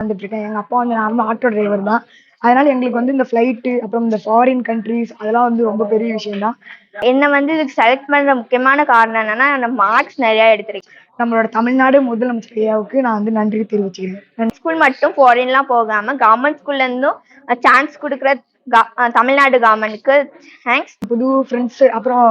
வந்துட்டு இருக்கேன் எங்கள் அப்பா வந்து நார்மல் ஆட்டோ டிரைவர் தான். அதனால எங்களுக்கு வந்து இந்த ஃப்ளைட்டு அப்புறம் இந்த ஃபாரின் கண்ட்ரீஸ் அதெல்லாம் வந்து ரொம்ப பெரிய விஷயம் தான் என்னை வந்து இதுக்கு செலக்ட் பண்ற முக்கியமான காரணம் என்னன்னா நான் மார்க்ஸ் நிறைய எடுத்திருக்கேன் நம்மளோட தமிழ்நாடு முதலமைச்சர் ஐயாவுக்கு நான் வந்து நன்றி தெரிவிச்சுக்கிறேன். ஸ்கூல் மட்டும் ஃபாரின்லாம் போகாம கவர்மெண்ட் ஸ்கூல்ல இருந்தும் சான்ஸ் கொடுக்குற தமிழ்நாடு கவர்மெண்ட்க்கு தேங்க்ஸ் புது ஃப்ரெண்ட்ஸு அப்புறம்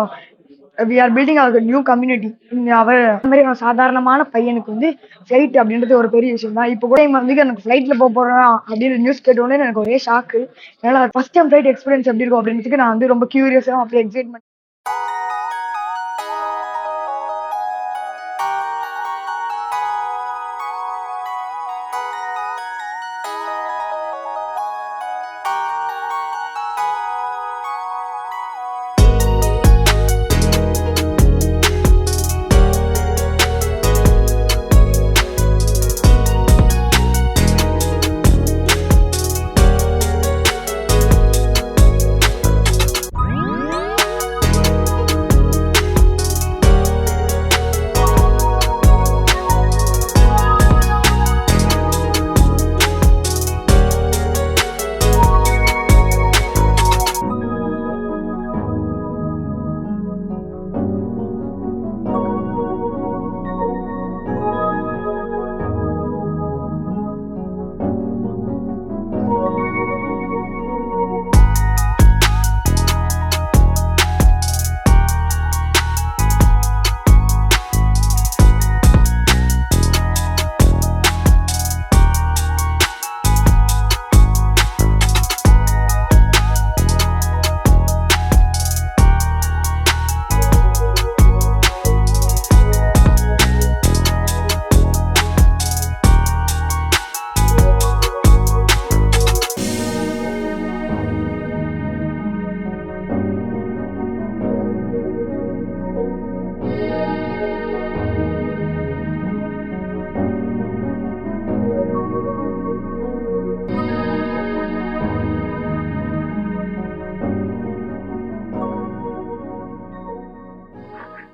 we are building our new community our அந்த மாதிரி ஒரு சாதாரணமான பையனுக்கு வந்து ஃப்ளைட் அப்படின்றது ஒரு பெரிய விஷயம் தான் இப்போ கூட வந்து எனக்கு ஃப்ளைட்டில் போக போகிறேன் அப்படின்னு நியூஸ் கேட்டோடனே எனக்கு ஒரே ஷாக்கு அதனால் ஃபஸ்ட் டைம் ஃப்ளைட் எக்ஸ்பீரியன்ஸ் எப்படி இருக்கும் அப்படின்றதுக்கு நான் வந்து ரொம்ப க்யூரியஸாக அப்படியே excitement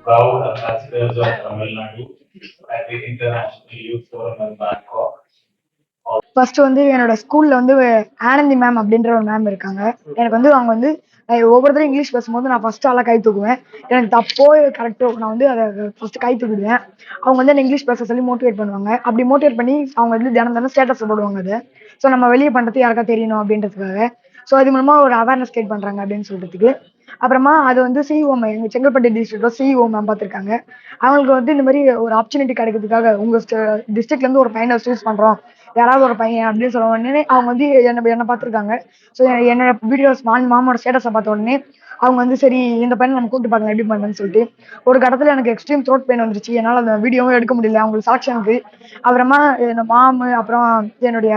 proud ambassadors of Tamil Nadu at the International Youth Forum in Bangkok. First வந்து என்னோட ஸ்கூல்ல வந்து ஆனந்தி மேம் அப்படின்ற ஒரு மேம் இருக்காங்க. எனக்கு வந்து அவங்க வந்து ஒவ்வொருத்தரும் இங்கிலீஷ் பேசும்போது நான் ஃபர்ஸ்ட் ஆளாக கை தூக்குவேன். எனக்கு தப்போ கரெக்டோ நான் வந்து அதை ஃபர்ஸ்ட் கை தூக்கிடுவேன். அவங்க வந்து இங்கிலீஷ் பேச சொல்லி மோட்டிவேட் பண்ணுவாங்க. அப்படி மோட்டிவேட் பண்ணி அவங்க வந்து தினம் தினம் ஸ்டேட்டஸ் போடுவாங்க அது. ஸோ நம்ம வெளியே பண்ணுறது யாருக்கா தெரியணும் அப்படின்றதுக்காக. ஸோ அது மூலமா ஒரு அவேர்னஸ் கிரியேட் பண்றாங்க அப்படின்னு சொல்றதுக்கு. அப்புறமா அது வந்து சிஇஓ எங்கள் செங்கல்பட்டு டிஸ்ட்ரிக்டோ சிஇஓ மேம் பார்த்துருக்காங்க அவங்களுக்கு வந்து இந்த மாதிரி ஒரு ஆப்பர்ச்சுனிட்டி கிடைக்கிறதுக்காக உங்கள் டிஸ்ட்ரிக்ட்லேருந்து ஒரு பையனை சூஸ் பண்ணுறோம் யாராவது ஒரு பையன் அப்படின்னு சொல்ல உடனே அவங்க வந்து என்ன என்ன பார்த்துருக்காங்க ஸோ என்னோட வீடியோஸ் மான் மாமோட ஸ்டேட்டஸை பார்த்த உடனே அவங்க வந்து சரி இந்த பையனை நம்ம கூப்பிட்டு பார்க்கலாம் எப்படி பண்ணுன்னு சொல்லிட்டு. ஒரு கட்டத்தில் எனக்கு எக்ஸ்ட்ரீம் த்ரோட் பெயின் வந்துருச்சு. என்னால் அந்த வீடியோவும் எடுக்க முடியல. அவங்களுக்கு செலக்ஷனுக்கு அப்புறமா என்னோட மாமு அப்புறம் என்னுடைய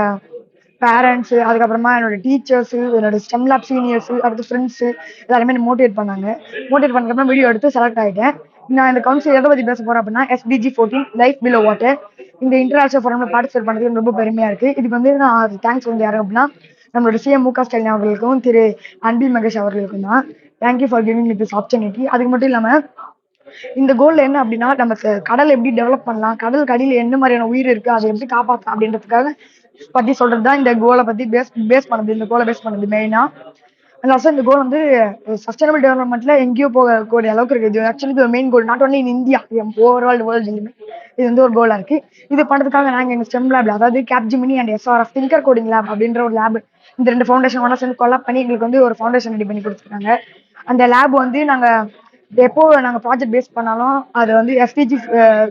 பேரண்ட்ஸு அதுக்கப்புறமா என்னோட டீச்சர்ஸு என்னோட ஸ்டெம் லேப் சீனியர்ஸு அடுத்து ஃப்ரெண்ட்ஸு எல்லாருமே மோட்டிவேட் பண்ணாங்க. மோட்டிவேட் பண்ணக்கப்புறம் வீடியோ எடுத்து செலக்ட் ஆகிட்டேன் நான் இந்த கவுன்சில் எதை பற்றி பேச போகிறேன் அப்படின்னா SDG fourteen life below water இந்த இன்டர்நேஷனல் ஃபோரமில் பார்ட்டிசிபேட் பண்ணதுக்கு ரொம்ப பெருமையாக இருக்குது இதுக்கு வந்து நான் தேங்க்ஸ் வந்து யாரும் அப்படின்னா நம்மளோட சிஎம் மு க ஸ்டாலின் அவர்களுக்கும் திரு அன்பில் மகேஷ் அவர்களுக்கும் தான். Thank you for giving me this opportunity அதுக்கு மட்டும் இல்லாமல் இந்த கோல் என்ன அப்படின்னா நம்ம கடல் எப்படி டெவலப் பண்ணலாம் கடலுக்கு அடியில் என்ன மாதிரியான உயிர் இருக்கு அதை எப்படி காப்பாற்றலாம் அப்படின்றதுக்காக பத்தி சொல்றது தான் இந்த கோலை பத்தி பேஸ் பேஸ் பண்ணது இந்த கோலை பேஸ் பண்ணது மெயினா அண்ட் ஆல்சோ இந்த கோல் வந்து uh, சஸ்டைனபிள் டெவலப்மெண்ட்ல எங்கேயோ போகக்கூடிய அளவுக்கு இருக்கு. இது ஆக்சுவலி இது main goal not only in India overall world இது வந்து ஒரு கோலா இருக்கு. இது பண்றதுக்காக நாங்க எங்க ஸ்டெம் லேப்ல அதாவது Capgemini and SRF thinker coding lab அப்படின்ற ஒரு லேப் இந்த ரெண்டு ஃபவுண்டேஷன் ஒன்றா சேர்ந்து கொலாப் பண்ணி எங்களுக்கு வந்து ஒரு ஃபவுண்டேஷன் ரெடி பண்ணி கொடுத்துருக்காங்க. அந்த லேப் வந்து நாங்க எப்போ நாங்க ப்ராஜெக்ட் பேஸ் பண்ணாலும் அது வந்து எஸ்டிஜி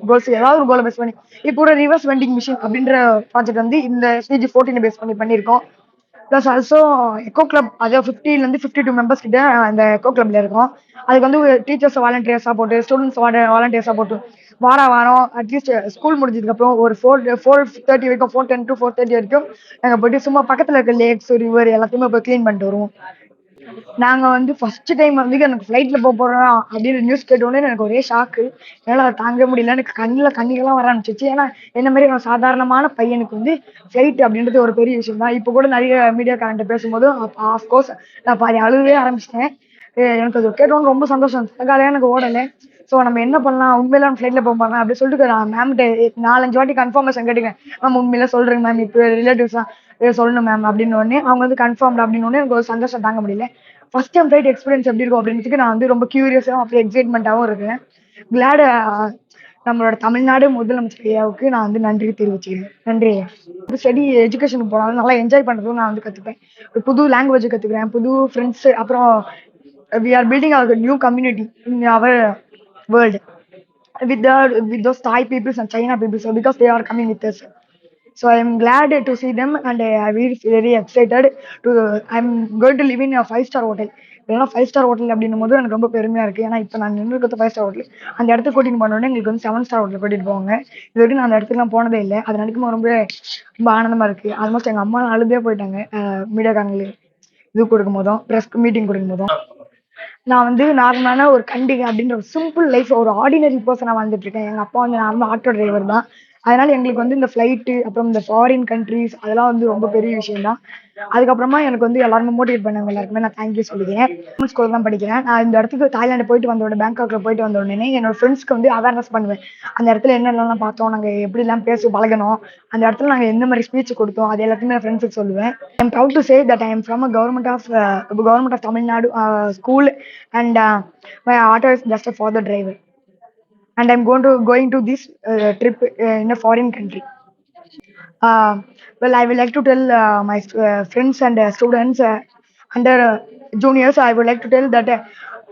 கோல்ஸ் ஏதாவது ஒரு கோலை பேஸ் பண்ணி இப்போ ஒரு ரிவர்ஸ் வெண்டிங் மிஷின் அப்படின்ற ப்ராஜெக்ட் வந்து இந்த எஸ்டிஜி ஃபோர்டீன் பேஸ் பண்ணி பண்ணியிருக்கோம். ப்ளஸ் ஆல்சோ எக்கோ கிளப் அதாவது ஃபிஃப்டிலேருந்து ஃபிஃப்டி டூ மெம்பர்ஸ் கிட்ட அந்த எக்கோ கிளப்ல இருக்கோம். அதுக்கு வந்து டீச்சர்ஸ் வாலண்டியர்ஸாக போட்டு ஸ்டூடெண்ட்ஸ் வாலண்டியர்ஸாக போட்டு வார வாரம் அட்லீஸ்ட் ஸ்கூல் முடிஞ்சதுக்கப்புறம் ஒரு ஃபோர் ஃபோர் தேர்ட்டி வரைக்கும் four ten to four thirty வரைக்கும் நாங்கள் போயிட்டு சும்மா பக்கத்தில் இருக்க லேக்ஸ் ரிவர் எல்லாத்தையுமே போய் க்ளீன் பண்ணிட்டு வருவோம். நாங்க வந்து ஃபர்ஸ்ட் டைம் வந்து எனக்கு ஃப்ளைட்ல போக போறோம் அப்படின்னு நியூஸ் கேட்டோடனே எனக்கு ஒரே ஷாக்கு என்னால அதை தாங்க முடியல. எனக்கு கண்ணில் கண்ணிகள்லாம் வர ஆரம்பிச்சிச்சு. ஏன்னா என்ன மாதிரி ஒரு சாதாரணமான பையனுக்கு வந்து ஃப்ளைட் அப்படின்றது ஒரு பெரிய விஷயம் தான். இப்போ கூட நிறைய மீடியாக்காரன்ட்ட பேசும்போது ஆஃப்கோர்ஸ் நான் பாதி அழுகவே ஆரம்பிச்சிட்டேன். எனக்கு அது கேட்டோன்னு ரொம்ப சந்தோஷம். அதுக்காக எனக்கு ஓடலை. ஸோ நம்ம என்ன பண்ணலாம்? உண்மையில ஃப்ளைட்டில் போக போகிறேன் அப்படி சொல்லிட்டு நான் மேம்கிட்ட நாலஞ்சு வாட்டி கன்ஃபார்மேஷன் கேட்டுக்கேன் மேம் உண்மையில சொல்றேங்க மேம் இப்போ ரிலேட்டிவ்ஸ் தான் சொல்லணும் மேம் அப்படின்னு உடனே அவங்க வந்து கன்ஃபார்ம் அப்படின்னு உடனே எனக்கு ஒரு சந்தோஷம் தாங்க முடியல. ஃபர்ஸ்ட் டைம் ஃப்ளைட் எக்ஸ்பீரியன்ஸ் எப்படி இருக்கும் அப்படின்றதுக்கு நான் வந்து ரொம்ப க்யூரியஸாகவும் அப்படியே எக்ஸைட்மெண்ட்டாகவும் இருக்கேன். கிளாட நம்மளோட தமிழ்நாடு முதலமைச்சர் ஐயாவுக்கு நான் வந்து நன்றி தெரிவிச்சுக்கிறேன். நன்றி ஐயா. ஸ்டடி எஜுகேஷனுக்கு போனாலும் நல்லா என்ஜாய் பண்ணுறதும் நான் வந்து கற்றுப்பேன் ஒரு புது லாங்குவேஜ் கற்றுக்குறேன் புது ஃப்ரெண்ட்ஸு அப்புறம் we are building our new community our world with the with those Thai people and China people so because they are coming with us. So I am glad to see them and I am very excited to I am going to live in a five star hotel. ஏன்னா five star hotel அப்படின்னும் போது எனக்கு ரொம்ப பெருமையாக இருக்குது ஏன்னா இப்போ நான் நின்று இருக்கிறது ஃபைவ் ஸ்டார் ஹோட்டல் அந்த இடத்துக்கு கூட்டிகிட்டு போனோடனே எங்களுக்கு வந்து செவன் ஸ்டார் ஹோட்டல் கூட்டிகிட்டு போவாங்க. இது வரைக்கும் நான் அந்த இடத்துக்குலாம் போனதே இல்லை. அது நினைக்கும் ரொம்ப ரொம்ப ஆனந்தமாக இருக்குது ஆல்மோஸ்ட் எங்கள் அம்மா அழுதே போயிட்டாங்க. மீடியாக்காரங்களே. இது கொடுக்கும் போதும் ப்ரெஸ் மீட்டிங் கொடுக்கும் போதும். நான் வந்து நார்மலான ஒரு கண்டிகை அப்படின்ற ஒரு சிம்பிள் லைஃப் ஒரு ஆர்டினரி பர்சனாக வாழ்ந்துட்டு இருக்கேன். எங்கள் அப்பா வந்து நார்மல் ஆட்டோ டிரைவர் தான். அதனால எங்களுக்கு வந்து இந்த ஃப்ளைட்டு அப்புறம் இந்த ஃபாரின் கண்ட்ரீஸ் அதெல்லாம் வந்து ரொம்ப பெரிய விஷயம் தான் அதுக்கப்புறமா எனக்கு வந்து எல்லாருமே மோட்டிவேட் பண்ணவங்க எல்லாருக்குமே நான் தேங்க்யூ சொல்லிக்கிறேன். ஸ்கூல் தான் படிக்கிறேன். நான் இந்த இடத்துக்கு தாய்லாந்து போயிட்டு வந்த உடனே பேங்காக்ல போயிட்டு வந்த உடனே என்னோட ஃப்ரெண்ட்ஸ்க்கு வந்து அவேர்னஸ் பண்ணுவேன். அந்த இடத்துல என்னென்னலாம் பார்த்தோம் நாங்கள் எப்படிலாம் பேசி பழகணும் அந்த இடத்துல நாங்கள் எந்த மாதிரி ஸ்பீச் கொடுத்தோம் அது எல்லாத்தையுமே என் ஃப்ரெண்ட்ஸுக்கு சொல்லுவேன். I'm proud to say that I am from a government of government of Tamil Nadu school and my auto is just for the driver and I'm going to going to this uh, trip uh, in a foreign country. Uh, well, I would like to tell uh, my uh, friends and uh, students uh, under uh, juniors. I would like to tell that uh,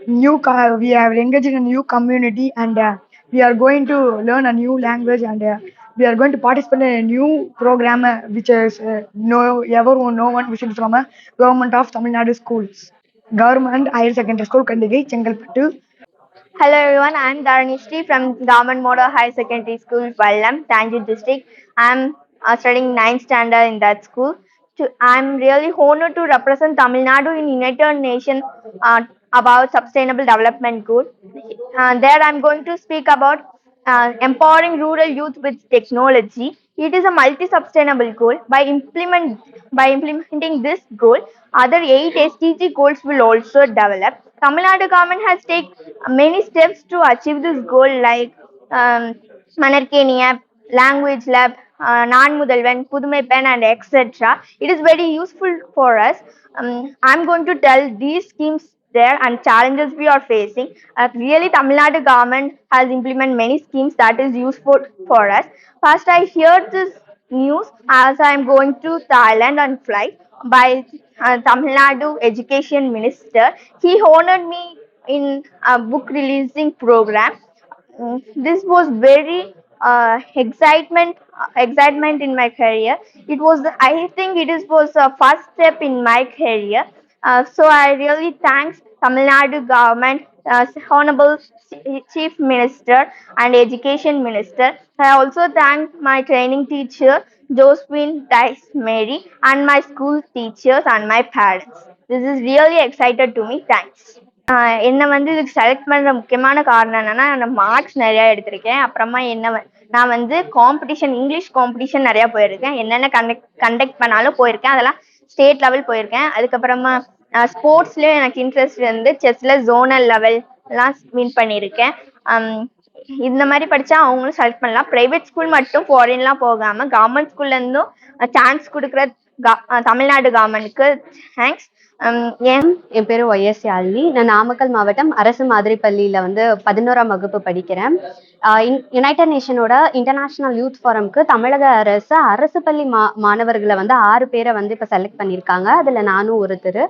new co- we are engaged in a new community and uh, we are going to learn a new language and uh, we are going to participate in a new program uh, which is uh, no ever no one is from a government of Tamil Nadu schools. Government Higher Secondary School, Kandigai, Chengalpattu. Hello everyone, I am Dharanishri from Government Model High Secondary School, Vallam, Tanjore district. I am uh, studying 9th standard in that school. To, I am really honored to represent Tamil Nadu in United Nations uh, about Sustainable Development Goal. Uh, there I am going to speak about uh, empowering rural youth with technology. It is a multi-sustainable goal. By implement by implementing this goal, other eight SDG goals will also develop. Tamil Nadu government has taken many steps to achieve this goal, like um, Manarkeni app, language lab, uh, நான் முதல்வன் புதுமை pen and etc. It is very useful for us. Um, I'm going to tell these schemes there and challenges we are facing. Uh, really, Tamil Nadu government has implemented many schemes that is useful for us. First, I heard this news as I am going to Thailand on flight by uh, Tamil Nadu Education Minister. He honored me in a book releasing program. Mm, This was very uh, excitement uh, excitement in my career. It was I think it is was a first step in my career. Uh, so I really thanks Tamil Nadu government, uh, Honorable Chief Minister and Education Minister. I also thank my training teacher Josephine Dice Mary and my school teachers and my parents. This is really excited to me. Thanks. ஆஹ் என்னை வந்து இதுக்கு select பண்ற முக்கியமான காரணம் என்னன்னா நான் marks நிறைய எடுத்திருக்கேன் அப்புறமா என்ன வ- நான் வந்து காம்படிஷன் இங்கிலீஷ் காம்படிஷன் நிறைய போயிருக்கேன் என்னென்ன கண்டக்ட் கண்டக்ட் பண்ணாலும் போயிருக்கேன் அதெல்லாம் ஸ்டேட் லெவல் போயிருக்கேன் அதுக்கப்புறமா ஸ்போர்ட்ஸ்ல எனக்கு இன்ட்ரெஸ்ட் வந்து செஸ்ல ஜோனல் லெவல் எல்லாம் வின் பண்ணியிருக்கேன். இந்த மாதிரி படிச்சா அவங்களும் செலக்ட் பண்ணலாம். பிரைவேட் ஸ்கூல் மட்டும் ஃபாரின்லாம் போகாம கவர்மெண்ட் ஸ்கூல்ல இருந்தும் சான்ஸ் கொடுக்குற க- தமிழ்நாடு கவர்மெண்ட்க்கு தேங்க்ஸ் ஏன்? என் பேர் ஒய்எஸ் யாழ்வி. நான் நாமக்கல் மாவட்டம் அரசு மாதிரி பள்ளியில் வந்து பதினோராம் வகுப்பு படிக்கிறேன். யுனைடெட் நேஷனோட இன்டர்நேஷனல் யூத் ஃபோரம்க்கு தமிழக அரசு அரசு பள்ளி மா மாணவர்களை வந்து ஆறு பேரை வந்து இப்போ செலக்ட் பண்ணியிருக்காங்க. அதில் நானும் ஒருத்தர்.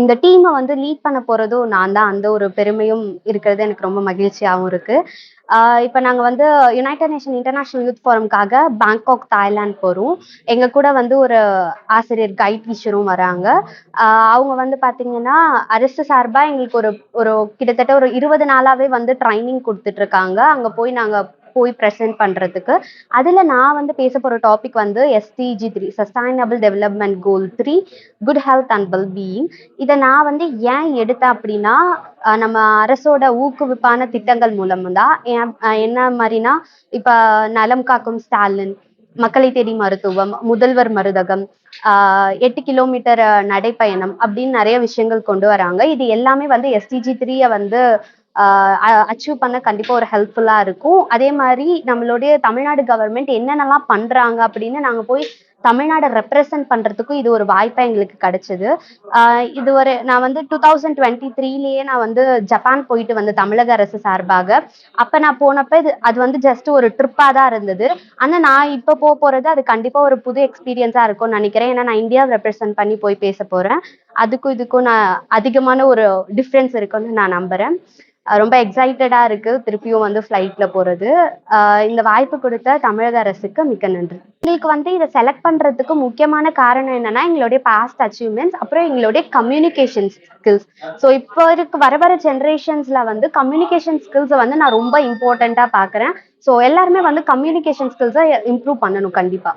இந்த டீமை வந்து லீட் பண்ண போறதும் நான் தான். அந்த ஒரு பெருமையும் இருக்கிறது எனக்கு ரொம்ப மகிழ்ச்சியாகவும் இருக்கு. இப்போ நாங்கள் வந்து United Nation international youth Bangkok Bangkok தாய்லாந்து போகிறோம் எங்கள் கூட வந்து ஒரு ஆசிரியர் கைட் டீச்சரும் வராங்க. அவங்க வந்து பார்த்தீங்கன்னா அரசு சார்பாக எங்களுக்கு ஒரு ஒரு கிட்டத்தட்ட ஒரு இருபது நாளாவே வந்து ட்ரைனிங் கொடுத்துட்ருக்காங்க அங்கே போய் நாங்கள் போய் ப்ரெசென்ட் பண்றதுக்கு. அதுல நான் வந்து பேச போற டாபிக் வந்து SDG three sustainable development goal three good health and well being இதை நான் வந்து ஏன் எடுத்தேன் அப்படின்னா நம்ம அரசோட ஊக்குவிப்பான திட்டங்கள் மூலம் தான் ஏன் என்ன மாதிரினா இப்ப நலம் காக்கும் ஸ்டாலின் மக்களை தேடி மருத்துவம் முதல்வர் மருதகம் ஆஹ் எட்டு கிலோமீட்டர் நடைப்பயணம் அப்படின்னு நிறைய விஷயங்கள் கொண்டு வராங்க. இது எல்லாமே வந்து எஸ்டிஜி த்ரீயை வந்து அச்சீவ் பண்ண கண்டிப்பாக ஒரு ஹெல்ப்ஃபுல்லாக இருக்கும். அதே மாதிரி நம்மளுடைய தமிழ்நாடு கவர்மெண்ட் என்னென்னலாம் பண்ணுறாங்க அப்படின்னு நாங்கள் போய் தமிழ்நாடை ரெப்ரசன்ட் பண்ணுறதுக்கும் இது ஒரு வாய்ப்பாக எங்களுக்கு கிடைச்சிது. இது ஒரு நான் வந்து டூ தௌசண்ட் டுவெண்ட்டி த்ரீலேயே நான் வந்து ஜப்பான் போயிட்டு வந்த தமிழக அரசு சார்பாக. அப்போ நான் போனப்ப இது அது வந்து ஜஸ்ட் ஒரு ட்ரிப்பாக தான் இருந்தது. ஆனால் நான் இப்போ போக போகிறது அது கண்டிப்பாக ஒரு புது எக்ஸ்பீரியன்ஸாக இருக்கும்னு நினைக்கிறேன். ஏன்னா நான் இந்தியாவை ரெப்ரசன்ட் பண்ணி போய் பேச போகிறேன் அதுக்கும் இதுக்கும் நான் அதிகமான ஒரு டிஃப்ரென்ஸ் இருக்குன்னு நான் நம்புகிறேன் ரொம்ப எக்ஸைட்டடாக இருக்குது திருப்பியும் வந்து ஃப்ளைட்டில் போகிறது இந்த வாய்ப்பு கொடுத்த தமிழக அரசுக்கு மிக்க நன்றி. எங்களுக்கு வந்து இதை செலக்ட் பண்ணுறதுக்கு முக்கியமான காரணம் என்னென்னா எங்களுடைய பாஸ்ட் அச்சீவ்மெண்ட்ஸ் அப்புறம் எங்களுடைய கம்யூனிகேஷன் ஸ்கில்ஸ் ஸோ இப்போ இருக்க வர வர ஜென்ரேஷன்ஸில் வந்து கம்யூனிகேஷன் ஸ்கில்ஸை வந்து நான் ரொம்ப இம்பார்ட்டண்ட்டாக பார்க்குறேன் ஸோ எல்லாருமே வந்து கம்யூனிகேஷன் ஸ்கில்ஸை இம்ப்ரூவ் பண்ணணும் கண்டிப்பாக